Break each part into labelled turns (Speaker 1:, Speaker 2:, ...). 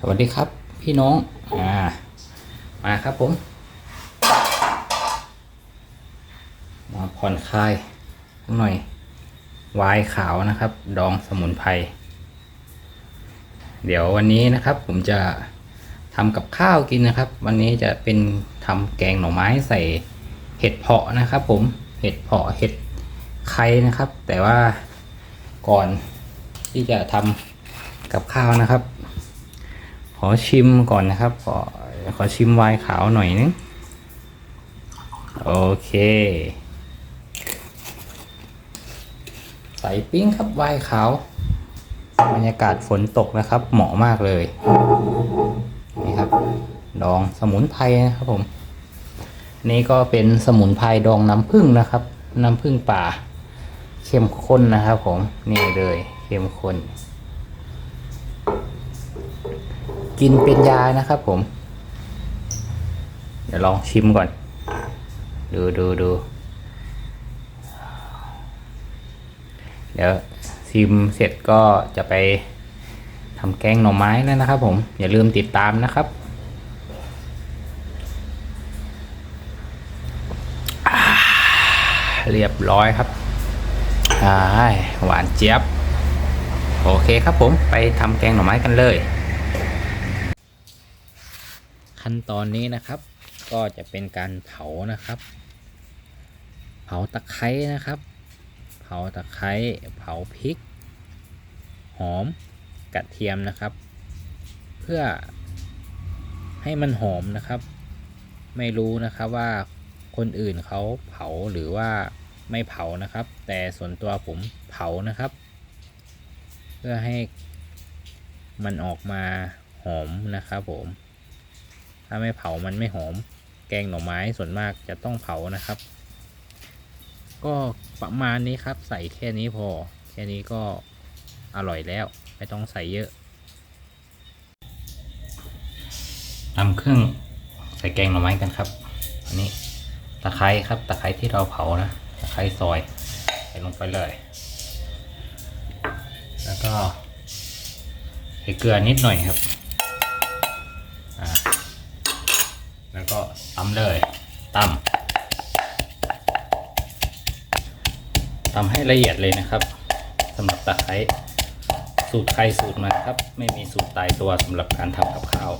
Speaker 1: สวัสดีครับพี่น้องอ่ามาครับผม มาผ่อนคลายหน่อยวายขาวนะครับ ดองสมุนไพรเดี๋ยววันนี้นะครับ ผมจะทำกับข้าวกินนะครับ วันนี้จะเป็นทำแกงหน่อไม้ใส่เห็ดเพาะนะครับ ผมเห็ดเพาะเห็ดไข่นะครับ แต่ว่าก่อนที่จะทำกับข้าวนะครับ ขอชิมก่อนนะครับ ขอขอชิมไวน์ขาวหน่อยนึง โอเค ใส่ปิ้งครับไวน์ขาวบรรยากาศฝนตกนะครับ เหมาะมากเลย นี่ครับ ดองสมุนไพรนะครับผม นี่ก็เป็นสมุนไพรดองน้ำผึ้งนะครับ น้ำผึ้งป่า เข้มข้นนะครับผม นี่เลย เข้มข้น กินเป็นยานะครับผม เดี๋ยวลองชิมก่อน ดูดูดู เดี๋ยวชิมเสร็จก็จะไปทำแกงหน่อไม้แล้วนะครับผม อย่าลืมติดตามนะครับเรียบร้อยครับหวานเจี๊ยบ โอเคครับผม ไปทำแกงหน่อไม้กันเลย ขั้นตอนนี้นะครับ ก็จะเป็นการเผานะครับ เผาตะไคร้นะครับ เผาตะไคร้เผาพริก หอมกระเทียมนะครับ เพื่อให้มันหอมนะครับ ไม่รู้นะครับว่าคนอื่นเขาเผาหรือว่าไม่เผานะครับ แต่ส่วนตัวผมเผานะครับ เพื่อให้มันออกมาหอมนะครับผม ถ้าไม่เผามันไม่หอม แกงหน่อไม้ส่วนมากจะต้องเผานะครับ ก็ประมาณนี้ครับใส่แค่นี้พอ แค่นี้ก็อร่อยแล้ว ไม่ต้องใส่เยอะนำเครื่องใส่แกงหน่อไม้กันครับ อันนี้ตะไคร้ครับ ตะไคร้ที่เราเผานะตะไคร้ซอยใส่ลงไปเลย แล้วก็ใส่เกลือนิดหน่อยครับ อ่า แล้วก็ตำเลยตำตำให้ละเอียดเลยนะครับสำหรับตะไคร้สูตรใครสูตรมันครับ ไม่มีสูตรตายตัวสำหรับการทำกับข้าว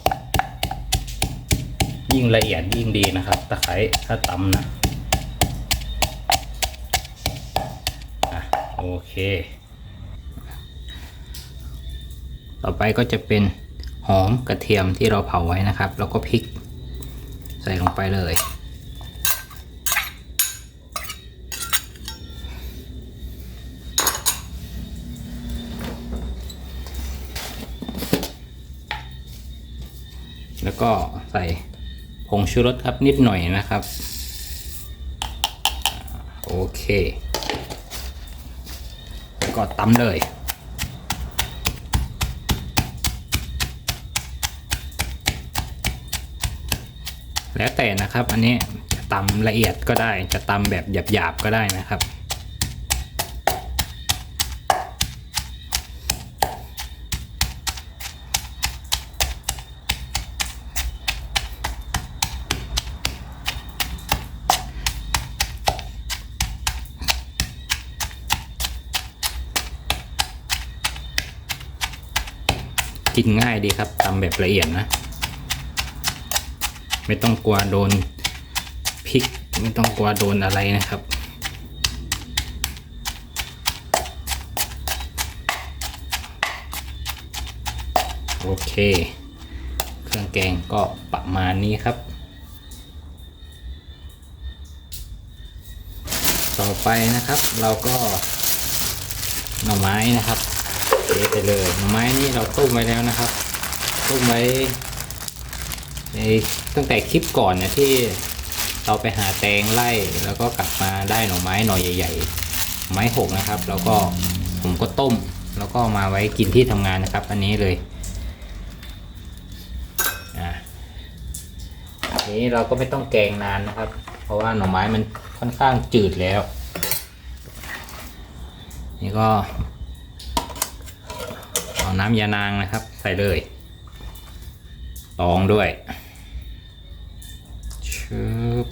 Speaker 1: ยิ่งละเอียดยิ่งดีนะครับ ตะไคร้ถ้าตำนะอะโอเค ต่อไปก็จะเป็นหอมกระเทียมที่เราเผาไว้นะครับ แล้วก็พริก ส่ลงไปเลย แล้วก็ใส่ผงชูรสครับนิดหน่อยนะครับ โอเค ก็ตำเลย แล้วแต่นะครับ อันนี้จะตำละเอียดก็ได้ จะตำแบบหยาบๆก็ได้นะครับ กินง่ายดีครับตำแบบละเอียดนะ ไม่ต้องกลัวโดนพริก ไม่ต้องกลัวโดนอะไรนะครับ โอเค เครื่องแกงก็ประมาณนี้ครับ ต่อไปนะครับเราก็หน่อไม้นะครับเทไปเลยหน่อไม้นี่เราต้มไว้แล้วนะครับต้มไว้ ในตั้งแต่คลิปก่อนเนี่ยที่เราไปหาแตงไล่แล้วก็กลับมาได้หน่อไม้หน่อใหญ่ ๆ ไม้หกนะครับ แล้วก็ผมก็ต้ม แล้วก็มาไว้กินที่ทำงานนะครับ อันนี้เลยอ่าอันนี้เราก็ไม่ต้องแกงนานนะครับ เพราะว่าหน่อไม้มันค่อนข้างจืดแล้ว นี่ก็เอาน้ำยานางนะครับ ใส่เลยตองด้วย ชึบ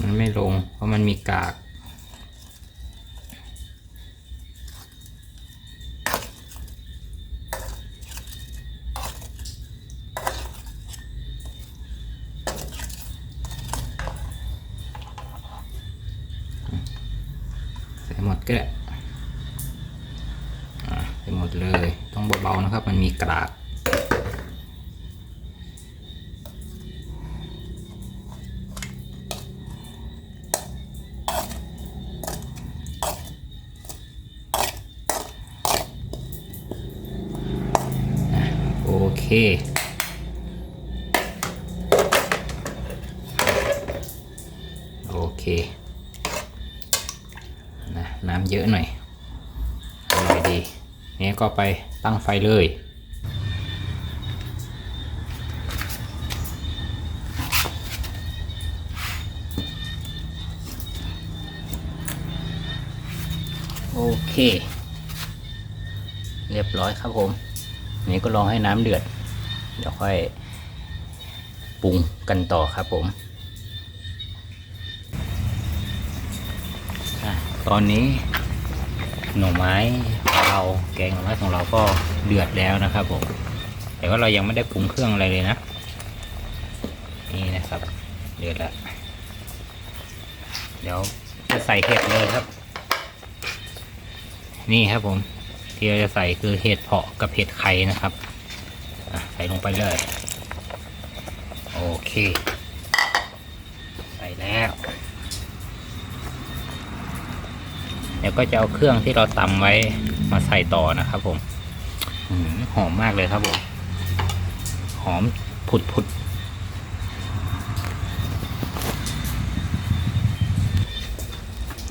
Speaker 1: มันไม่ลงเพราะมันมีกาก โอเคโอเคนะน้ำเยอะหน่อยอร่อยดีนี่ก็ไปตั้งไฟเลยโอเค เรียบร้อยครับผม นี่ก็รอให้น้ำเดือด เดี๋ยวค่อยปรุงกันต่อครับผมอตอนนี้หน่อไม้ของเราแกงหน่อไม้ของเราก็เดือดแล้วนะครับผมแต่ว่าเรายังไม่ได้ปรุงเครื่องอะไรเลยนะ นี่นะครับ เดือดแล้วเดี๋ยวจะใส่เห็ดเลยครับ นี่ครับผมที่เราจะใส่คือเห็ดเพาะกับเห็ดไข่นะครับ ใส่ลงไปเลย โอเค ใส่แล้วเดี๋ยวก็จะเอาเครื่องที่เราตำไว้มาใส่ต่อนะครับผมหือหอมมากเลยครับผม หอมผุดผุด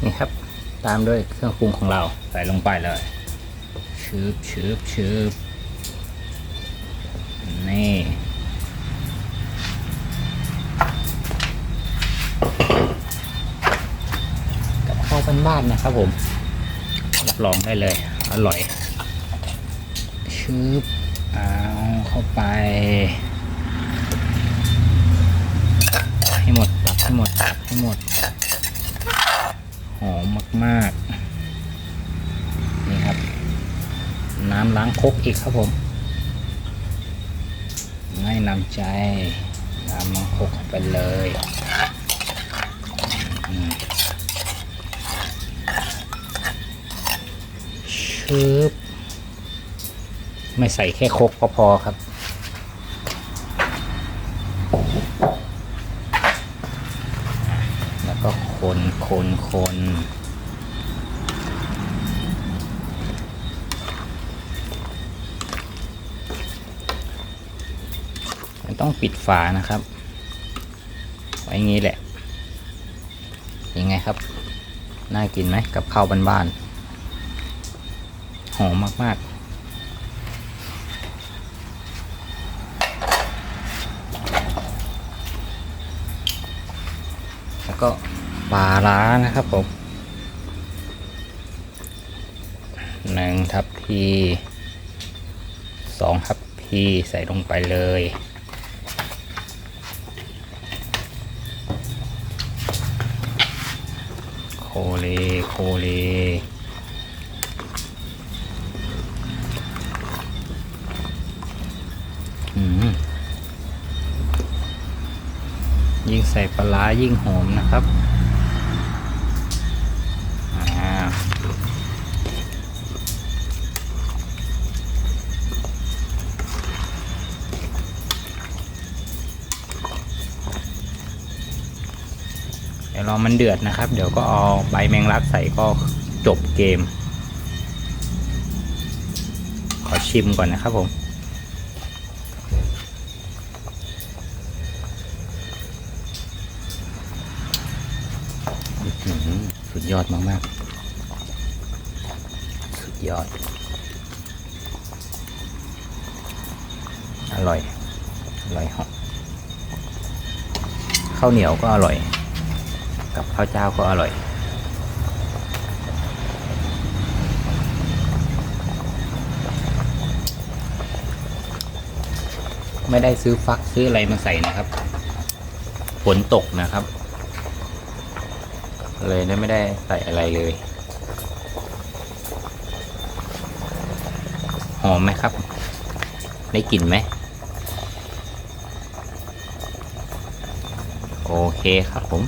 Speaker 1: นี่ครับ ตามด้วยเครื่องปรุงของเราใส่ลงไปเลยชืบชืบชืบนี่ กั บ้าวบ้านๆนะครับผมรับรองได้เลย อร่อยชืบเอาเข้าไป ให้หมดตักให้หมดตักให้หมด หอมมากๆ นี่ครับ น้ำล้างคกอีกครับผมง่นำใจ น้ำล้างคกไปเลย อืมชืบไม่ใส่แค่ครกก็พอครับ แล้วก็คนคนคนมันต้องปิดฝานะครับ ไว้งนี้แหละ ยังไงครับ น่ากินไหมกับข้าวบ้านๆ หอมมากๆแล้วก็ปลาร้านะครับผมหนึ่งทัพพีสองทัพพีใส่ลงไปเลย โคเลโคเล ยิ่งใส่ปลาร้ยิ่งหอมนะครับเดี๋ยวรอมันเดือดนะครับ เดี๋ยวก็เอาใบแมงลักใส่ก็จบเกม ขอชิมก่อนนะครับผม อื้อหือ สุดยอดมากๆ สุดยอด อร่อย อร่อยหอมข้าวเหนียวก็อร่อย กับข้าวเจ้าก็อร่อยไม่ได้ซื้อฟักซื้ออะไรมาใส่นะครับ ฝนตกนะครับ เลยไม่ได้ใส่อะไรเลย หอมไหมครับ ได้กลิ่นไหม โอเคครับผม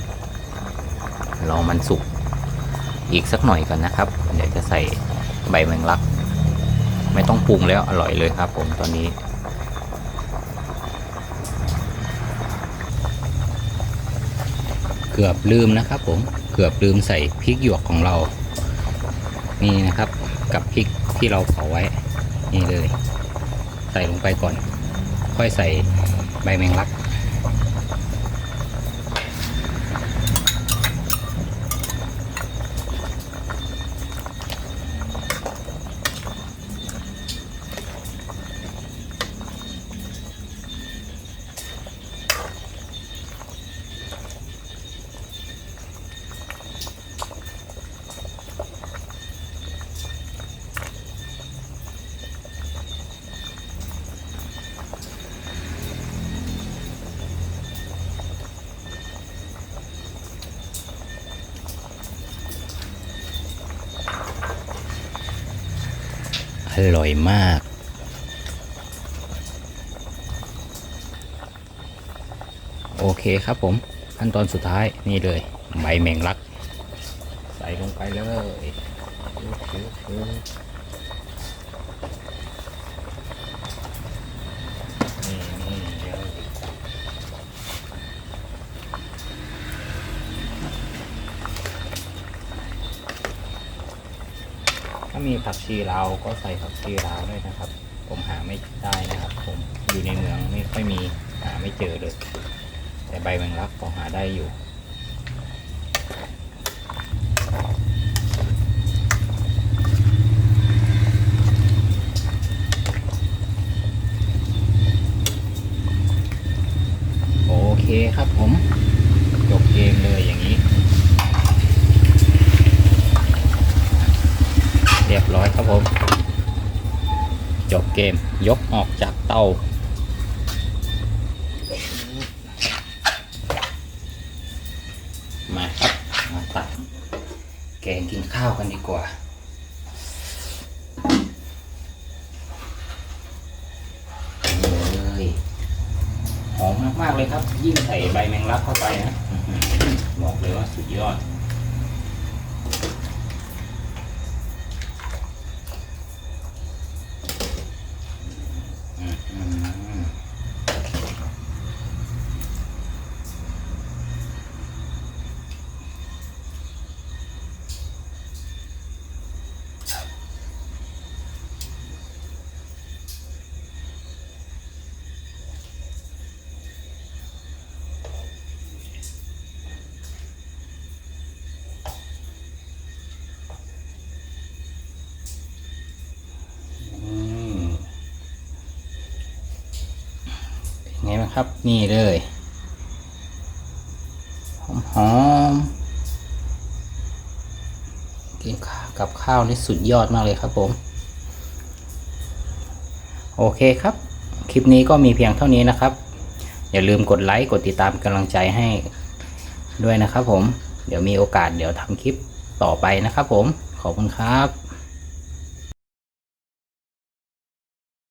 Speaker 1: รอมันสุกอีกสักหน่อยก่อนนะครับ เดี๋ยวจะใส่ใบแมงลัก ไม่ต้องปรุงแล้วอร่อยเลยครับผมตอนนี้ กือบลืมนะครับ ผมเกือบลืมใส่พริกหยวกของเรา นี่นะครับ กับพริกที่เราเผาไว้ นี่เลย ใส่ลงไปก่อน ค่อยใส่ใบแมงลัก ร่อยมาก โอเคครับผม ขั้นตอนสุดท้ายนี่เลย ใบแมงลัก ใส่ลงไปเลย มีผักชีลาวก็ใส่ผักชีลาวด้วยนะครับ ผมหาไม่ได้นะครับ ผมอยู่ในเมืองไม่ค่อยมีหาไม่เจอเลยแต่ใบแมงลักก็หาได้อยู่ โอเคครับผม จบเกมเลยอย่างนี้ เรียบร้อยครับผม จบ เกม ยกออกจากเตามาครับมาตักแกงกินข้าวกันดีกว่าเลยหอมมาก ๆ เลยครับ ยิ่งใส่ใบแมงลักเข้าไปนะบอกเลยว่าสุดยอด ครับนี่เลยหอมหอมกินกับข้าวนี่สุดยอดมากเลยครับผม โอเคครับ คลิปนี้ก็มีเพียงเท่านี้นะครับ อย่าลืมกดไลค์กดติดตามกำลังใจให้ด้วยนะครับผม เดี๋ยวมีโอกาสเดี๋ยวทำคลิปต่อไปนะครับผม ขอบคุณครับ